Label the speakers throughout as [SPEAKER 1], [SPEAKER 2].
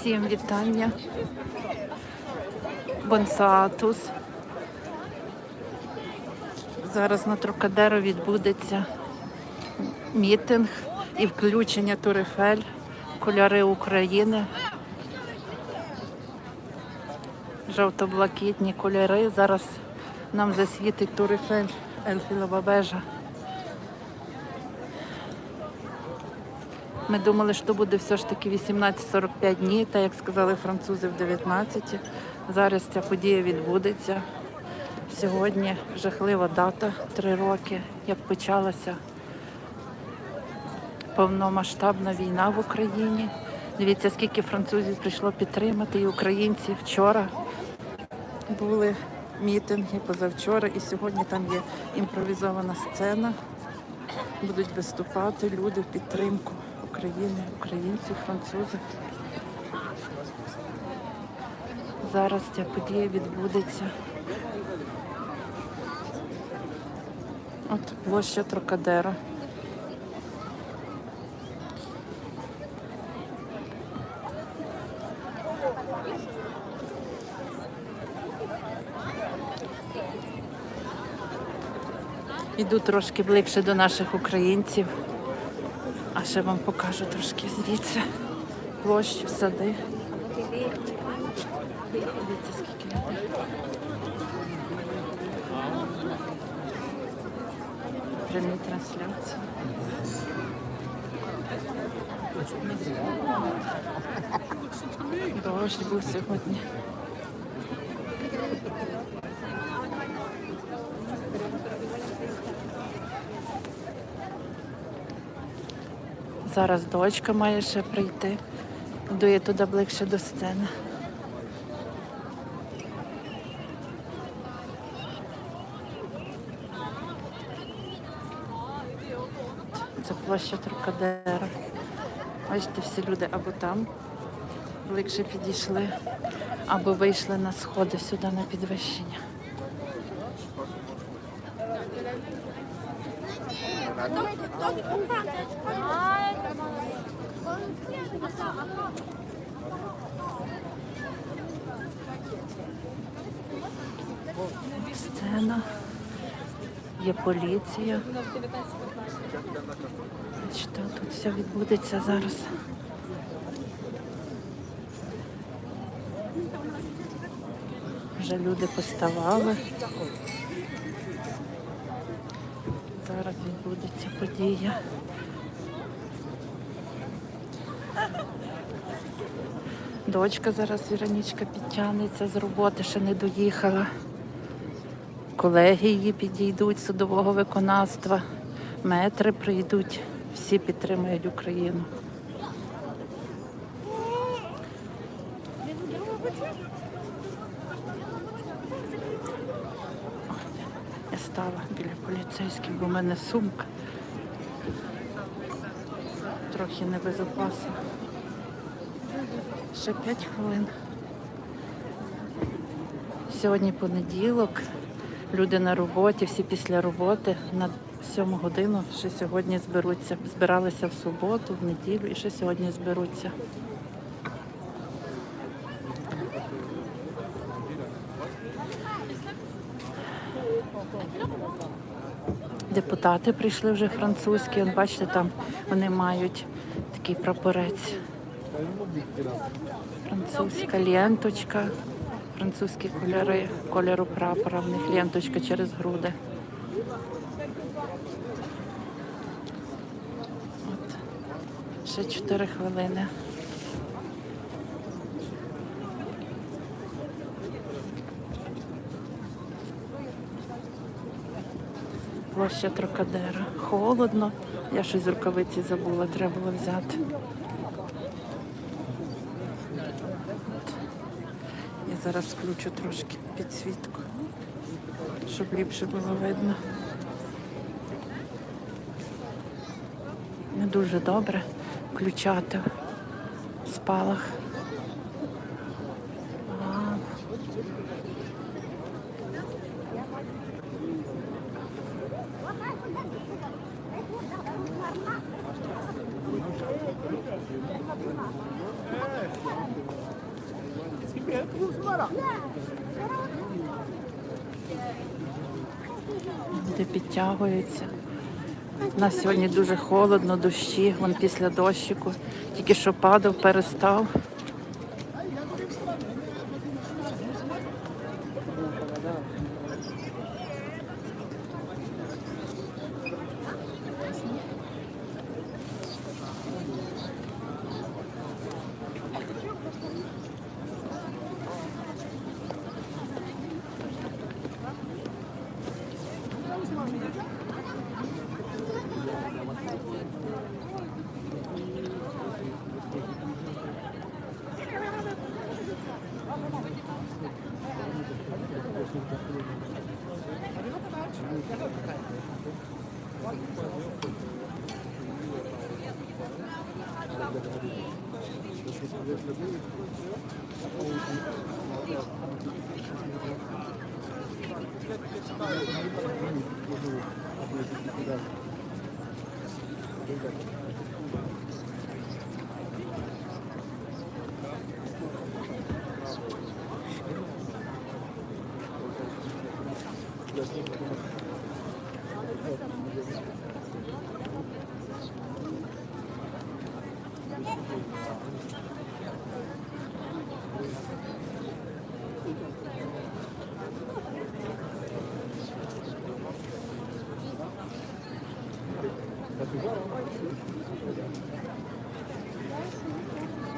[SPEAKER 1] Всім вітання. Бонсатус. Зараз на Трокадеро відбудеться мітинг і включення Турифель, кольори України. Жовто-блакитні кольори. Зараз нам засвітить Турифель, Ельфілова вежа. Ми думали, що буде все ж таки 18-45 днів, та як сказали французи в 19. Зараз ця подія відбудеться. Сьогодні жахлива дата, три роки, як почалася повномасштабна війна в Україні. Дивіться, скільки французів прийшло підтримати, і українці вчора були мітинги позавчора, і сьогодні там є імпровізована сцена. Будуть виступати люди в підтримку України, українців, французи. Зараз ця подія відбудеться. От площа Трокадера. Іду трошки ближче до наших українців. Ще вам покажу трошки звідси площу, сади. Дивіться, скільки людей. Прямі трансляції. Дощ був сьогодні. Зараз дочка має ще прийти. Йду туди ближче до сцени. Це площа Трокадера. Бачите, всі люди або там ближче підійшли, або вийшли на сходи сюди на підвищення. Сцена. Є поліція. Бачите, тут все відбудеться зараз. Вже люди поставали. Відбудеться подія. Дочка зараз Віронічка підтягнеться з роботи, ще не доїхала. Колеги її підійдуть судового виконавства, метри прийдуть, всі підтримують Україну. Я стала біля бо в мене сумка. Трохи небезопасно. Ще 5 хвилин. Сьогодні понеділок. Люди на роботі, всі після роботи на 7 годину ще сьогодні зберуться. Збиралися в суботу, в неділю і ще сьогодні зберуться. Депутати прийшли вже французькі. От бачите, там вони мають такий прапорець. Французька ленточка, французькі кольори, кольору прапора, в них ленточка через груди. От. Ще 4 хвилини. Площа Трокадера. Холодно. Я щось з рукавиці забула, треба було взяти. Я зараз включу трошки підсвітку, щоб ліпше було видно. Не дуже добре включати спалах. Люди підтягуються. У нас сьогодні дуже холодно, дощі, вон після дощику. Тільки що падав, перестав.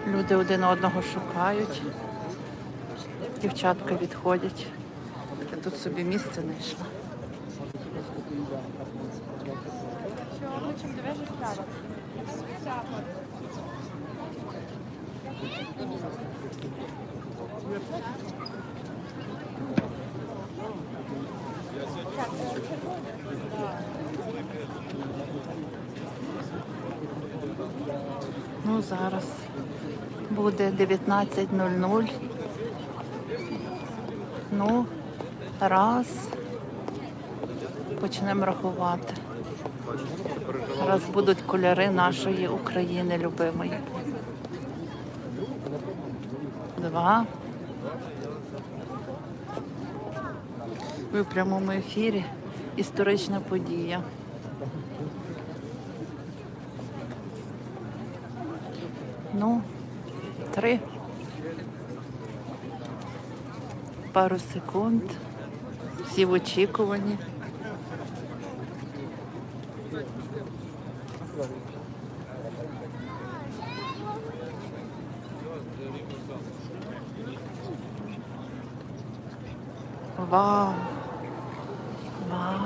[SPEAKER 1] Люди один одного шукають. Дівчатка відходять. Тут собі місце знайшла. Ну, зараз буде 19.00. Ну, раз. Почнемо рахувати. Зараз будуть кольори нашої України любимої. Два. Ви в прямому ефірі. Історична подія. Ну, три. Пару секунд. Всі в очікуванні. Вау. Вау.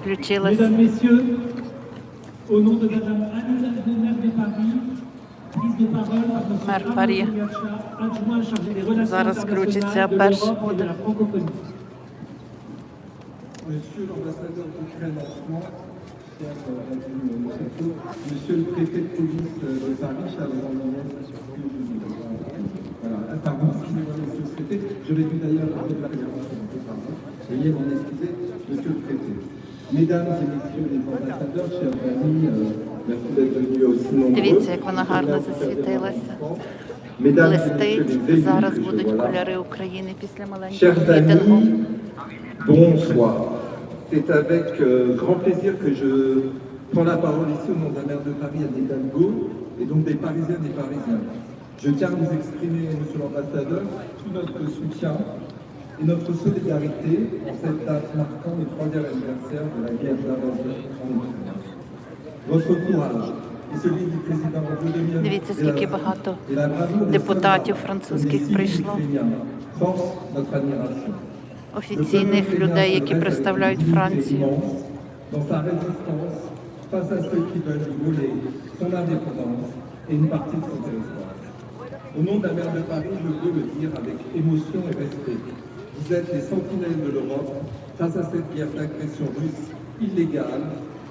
[SPEAKER 1] Включилась.
[SPEAKER 2] Des relations
[SPEAKER 1] Зараз
[SPEAKER 2] de
[SPEAKER 1] перший буде.
[SPEAKER 3] Monsieur l'ambassadeur d'Ukraine en France, cher euh, Vladimir Monsieur le préfet de police euh, de Paris, Charles Andrés, voilà, ah, pardon, excusez-moi, monsieur le préfet, j'aurais dû d'ailleurs de la pardon, veuillez m'en excuser, monsieur le préfet. Mesdames et messieurs les ambassadeurs, chers amis, euh, merci d'être venus aussi nombreux.
[SPEAKER 1] Дивіться, як вона гарно засвітилася.
[SPEAKER 3] Mesdames et messieurs les élus
[SPEAKER 1] Зараз
[SPEAKER 3] que je
[SPEAKER 1] будуть
[SPEAKER 3] vois là,
[SPEAKER 1] кольори України після маленького
[SPEAKER 3] Chers
[SPEAKER 1] мітингу.
[SPEAKER 3] amis, bonsoir. C'est avec euh, grand plaisir que je prends la parole ici au nom de la maire de Paris, Anne Hidalgo, et donc des Parisiens et des Parisiens. Je tiens à vous exprimer, monsieur l'ambassadeur, tout notre soutien et notre solidarité pour cette date marquant le troisième anniversaire de la guerre d'invasion en Ukraine. Votre courage et celui du président Volodymyr
[SPEAKER 1] Дивіться, скільки багато
[SPEAKER 3] et la bravoure des
[SPEAKER 1] депутатів
[SPEAKER 3] soldats
[SPEAKER 1] французьких
[SPEAKER 3] et des civils
[SPEAKER 1] прийшло.
[SPEAKER 3] ukrainiens force notre admiration.
[SPEAKER 1] Офіційних людей, які представляють Францію.
[SPEAKER 3] Dans sa résistance face à ceux qui veulent lui voler son indépendance et une partie de son territoire. Au nom de la maire de Paris, je veux le dire avec émotion et respect. Vous êtes les sentinelles de l'Europe face à cette guerre d'agression russe illégale,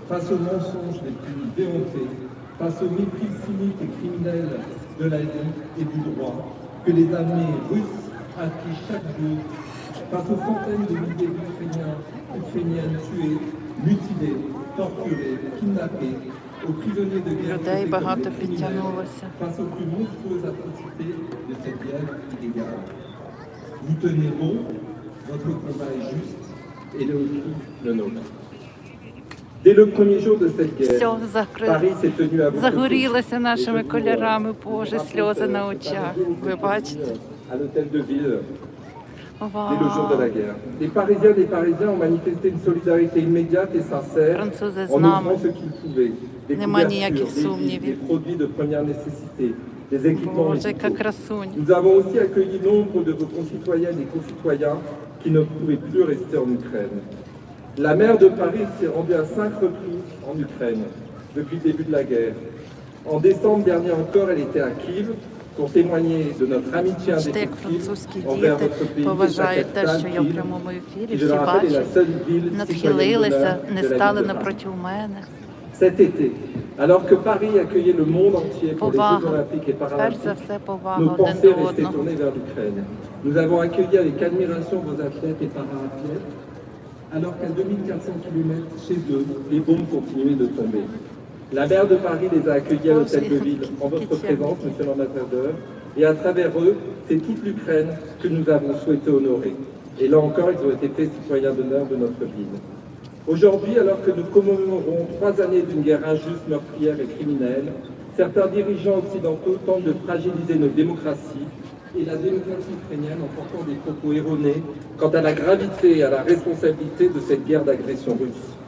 [SPEAKER 3] face aux mensonges les plus déhontés, face au mépris cynique et criminel de la vie et du droit que les armées russes affichent chaque jour face aux centaines de milliers d'Ukrainiens, Ukrainiennes tuées, mutilées, torturées, kidnappées, aux prisonniers de guerre
[SPEAKER 1] Людей багато підтягнулося.
[SPEAKER 3] face aux plus monstrueuses atrocités de cette guerre illégale. Vous tenez bon, votre combat est juste et le aussi le nôtre. Dès le premier jour de cette guerre,
[SPEAKER 1] Все.
[SPEAKER 3] Paris s'est tenu à vous
[SPEAKER 1] загорілося нашими кольорами, Боже, сльози на очах. Ви бачите?
[SPEAKER 3] À l'hôtel de ville, dès le jour de la guerre. Les Parisiens et Parisiens ont manifesté une solidarité immédiate et sincère en offrant ce qu'ils pouvaient. Des couvertures, des, des produits de première nécessité, des équipements Nous avons aussi accueilli nombre de vos concitoyennes et concitoyens qui ne pouvaient plus rester en Ukraine. La maire de Paris s'est rendue à cinq reprises en Ukraine depuis le début de la guerre. En décembre dernier encore, elle était à Kiev
[SPEAKER 1] Бачите, як французькі діти поважають те, що я в прямому ефірі, всі бачать, надхилилися, не стали напроти мене.
[SPEAKER 3] Alors que Paris accueillait le monde entier pour les Jeux Olympiques et Paralympiques, nos pensées restaient tournées vers l'Ukraine. Nous avons accueilli avec admiration vos athlètes et para-athlètes, alors qu'à 2400 km chez eux, les bombes continuaient de tomber. La maire de Paris les a accueillis à l'hôtel de ville en votre présence, monsieur l'ambassadeur, et à travers eux, c'est toute l'Ukraine que nous avons souhaité honorer. Et là encore, ils ont été faits citoyens d'honneur de notre ville. Aujourd'hui, alors que nous commémorons trois années d'une guerre injuste, meurtrière et criminelle, certains dirigeants occidentaux tentent de fragiliser nos démocraties et la démocratie ukrainienne en portant des propos erronés quant à la gravité et à la responsabilité de cette guerre d'agression russe.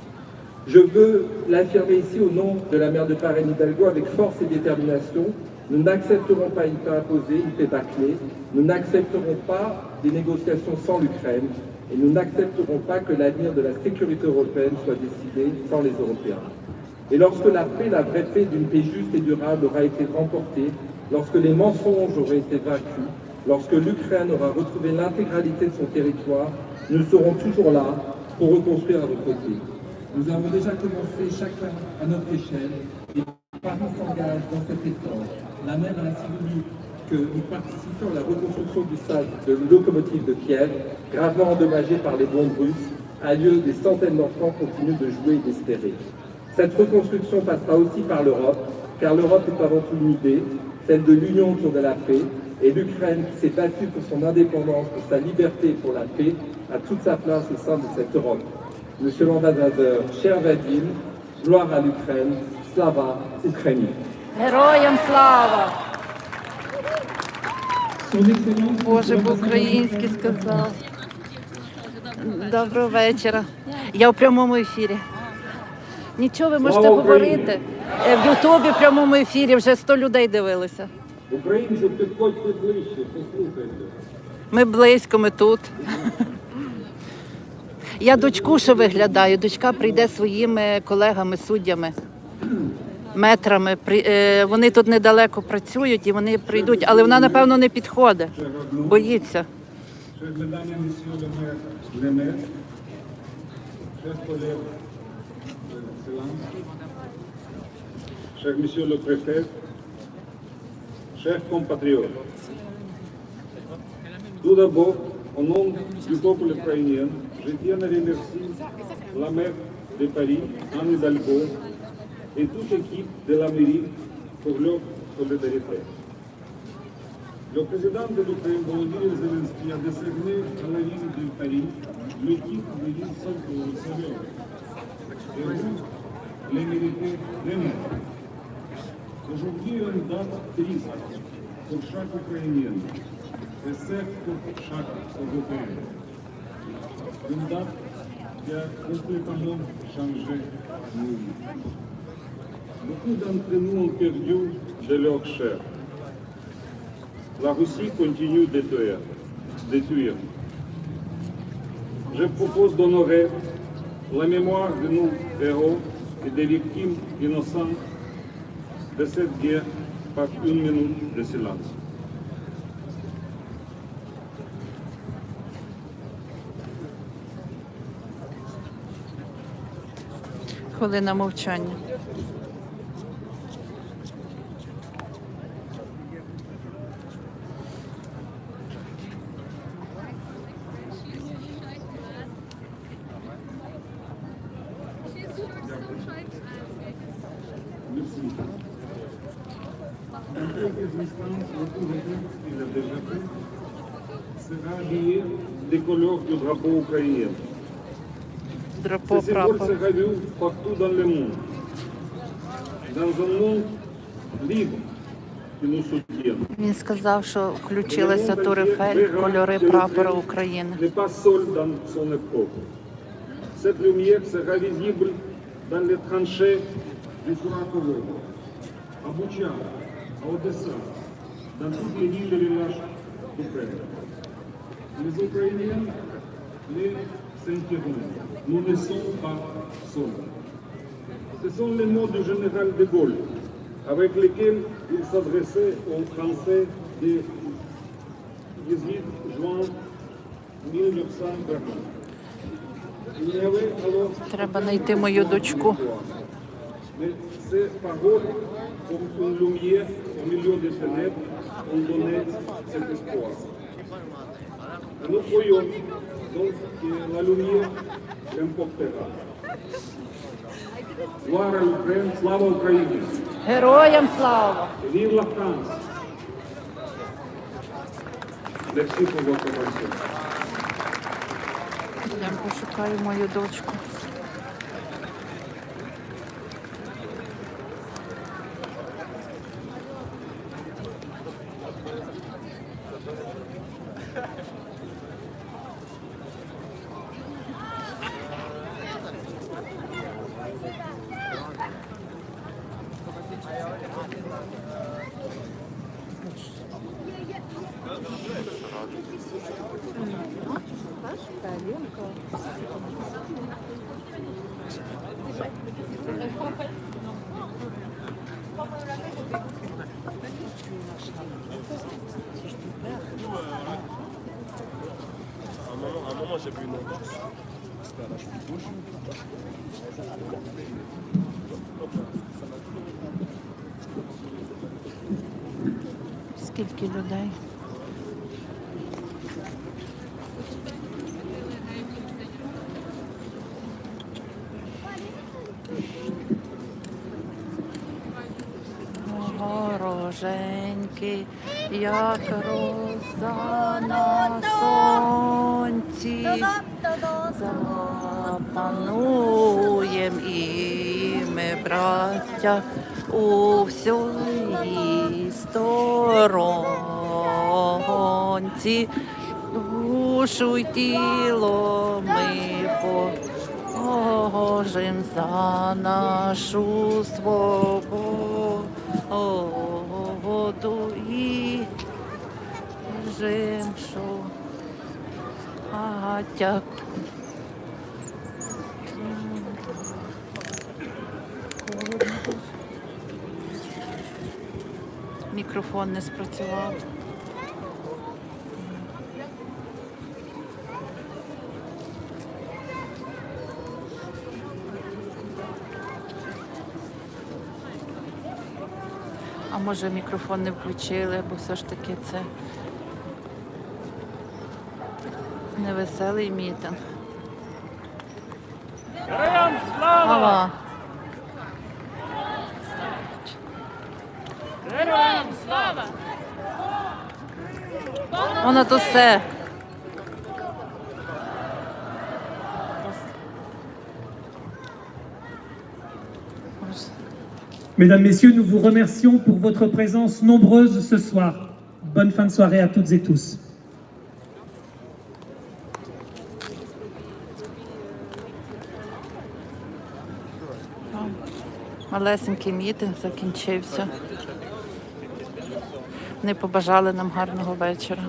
[SPEAKER 3] Je veux l'affirmer ici au nom de la maire de Paris Hidalgo avec force et détermination. Nous n'accepterons pas une paix imposée, une paix bâclée. Nous n'accepterons pas des négociations sans l'Ukraine. Et nous n'accepterons pas que l'avenir de la sécurité européenne soit décidé sans les Européens. Et lorsque la paix, la vraie paix d'une paix juste et durable aura été remportée, lorsque les mensonges auraient été vaincus, lorsque l'Ukraine aura retrouvé l'intégralité de son territoire, nous serons toujours là pour reconstruire à vos côtés. Nous avons déjà commencé chacun à notre échelle et Paris s'engage dans cet effort. La même a ainsi que nous participions à la reconstruction du stade de locomotive de Kiev, gravement endommagé par les bombes russes, un lieu des centaines d'enfants continuent de jouer et d'espérer. Cette reconstruction passera aussi par l'Europe, car l'Europe est avant tout une idée, celle de l'union autour de la paix, et l'Ukraine qui s'est battue pour son indépendance, pour sa liberté et pour la paix, a toute sa place au sein de cette Europe. Monsieur l'ambassadeur, cher Vadim, gloire à l'Ukraine, Slava Ukraini.
[SPEAKER 1] Героям слава! Боже,
[SPEAKER 2] l'ambassadeur
[SPEAKER 1] по-українськи сказав. Доброго вечора. Я в прямому ефірі. Нічого, ви можете
[SPEAKER 3] Слава Україні!
[SPEAKER 1] говорити. Е, В Ютубі в прямому ефірі вже 100 людей дивилися.
[SPEAKER 3] Українці, підходьте ближче, послухайте.
[SPEAKER 1] Ми близько, ми тут. Я дочку ще виглядаю. Дочка прийде своїми колегами, суддями, метрами. Е, Вони тут недалеко працюють і вони прийдуть, але вона, напевно, не підходить. Боїться.
[SPEAKER 4] Monsieur le préfet, chers compatriotes, tout d'abord, au nom du peuple ukrainien, je tiens à remercier la maire de Paris, Anne Hidalgo, et toute l'équipe de la mairie pour leur solidarité. Le président de l'Ukraine, Volodymyr Zelensky, a décerné à la ville de Paris le titre de ville Sauveur. Et vous, les méritez a complètement changé nos vies. Beaucoup d'entre ont perdu de leur chair. La Russie continue de tuer. De tuer. Je propose d'honorer la mémoire de nos héros et des victimes innocentes de cette guerre par une minute de silence.
[SPEAKER 1] Хвилина мовчання.
[SPEAKER 4] Après l'existence de tout le monde, il a déjà fait, sera habillé des couleurs du drapeau ukrainien.
[SPEAKER 1] Драпо
[SPEAKER 4] Ce symbole
[SPEAKER 1] прапор.
[SPEAKER 4] sera vu partout dans le monde. Dans un monde libre qui nous soutient.
[SPEAKER 1] Він сказав, що включилася Тур Ейфель, кольори прапора України.
[SPEAKER 4] n'est pas seul dans son époque. Cette lumière sera visible dans les tranchées du Kurakovo, à Boucha, à Nous ne sommes pas seuls. Ce sont les mots du général de Gaulle, avec lesquels il s'adressait aux Français des 18 juin 1920. Il y avait alors
[SPEAKER 1] Треба знайти мою дочку.
[SPEAKER 4] Mais ces paroles, comme une lumière au milieu des ténèbres, ont donné cet espoir. Nous l'Ukraine, слава Україні!
[SPEAKER 1] Героям слава!
[SPEAKER 4] Merci pour votre attention.
[SPEAKER 1] Я пошукаю мою дочку. Скільки людей? Вороженьки, як роза на сонці, запануєм і ми, браття, у всій сторонці, душу й тіло ми положим за нашу свободу і жимшу. А дякую. Мікрофон не спрацював. А може мікрофон не включили, бо все ж таки це невеселий мітинг.
[SPEAKER 2] Героям слава!
[SPEAKER 1] Ава.
[SPEAKER 2] Героям слава!
[SPEAKER 1] Тут все.
[SPEAKER 2] Mesdames, Messieurs, nous vous remercions pour votre présence nombreuse ce soir. Bonne fin de soirée à toutes et tous.
[SPEAKER 1] Малесенький мітинг закінчився. Вони побажали нам гарного вечора.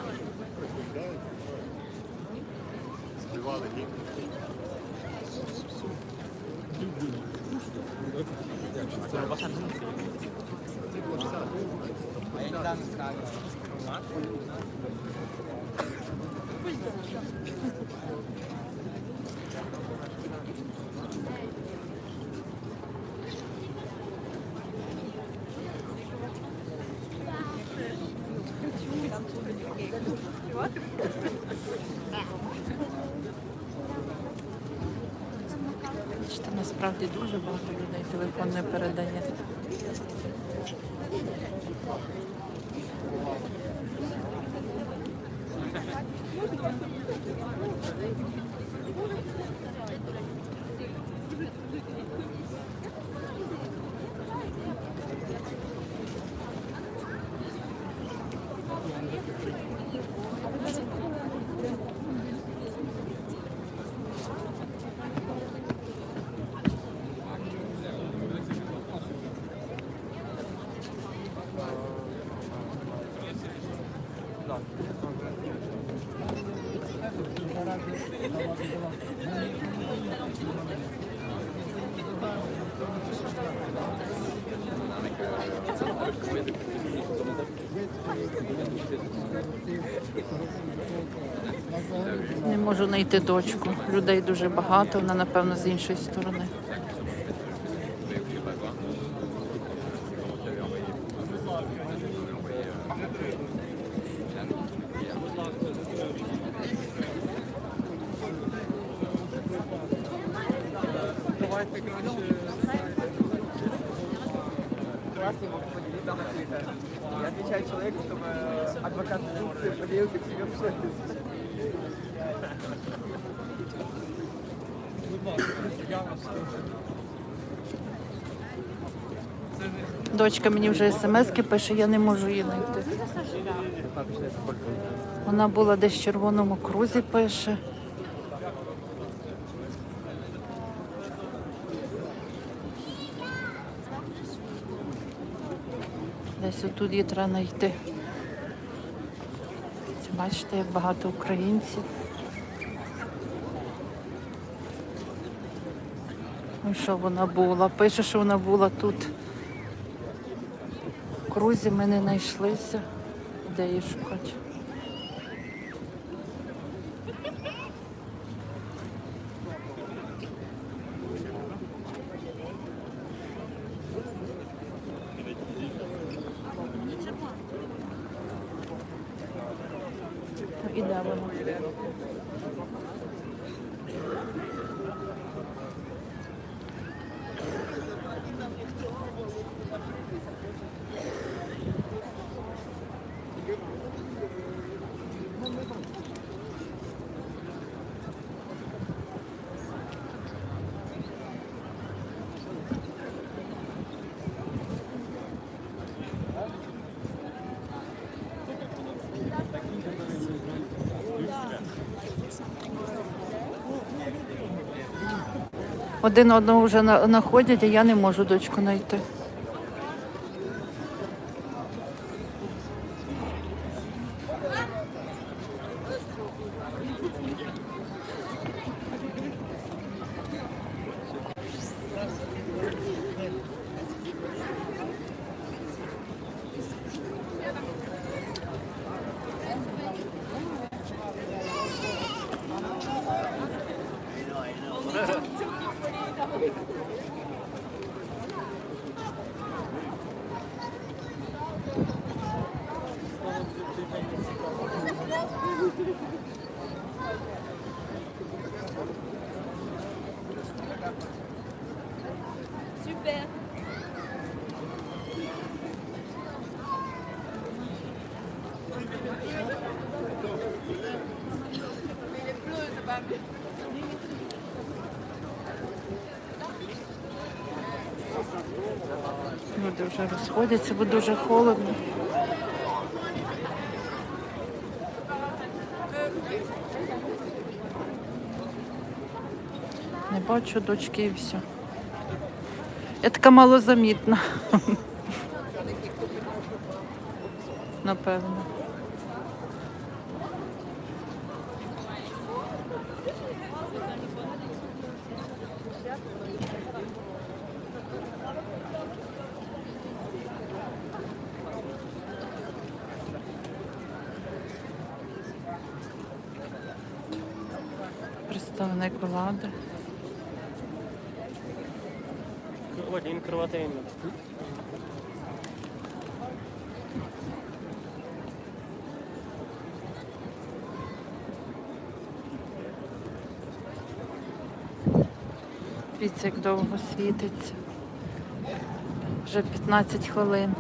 [SPEAKER 1] Бачите, насправді дуже багато людей телефон не Не можу знайти дочку. Людей дуже багато, вона, напевно, з іншої сторони. Дочка мені вже смски пише, я не можу її знайти. Вона була десь в червоному крузі пише. Десь отут її треба знайти. Бачите, як багато українців. Ну що вона була? Пише, що вона була тут. В крузі ми не знайшлися. Де її шукати? Один одного вже знаходять, а я не можу дочку знайти. Люди вже розходяться, бо дуже холодно. Не бачу дочки і все. Я така малозамітна. Напевно. Представник влади.
[SPEAKER 5] Один кровотейник.
[SPEAKER 1] Дивіться, як довго світиться. Вже 15 хвилин.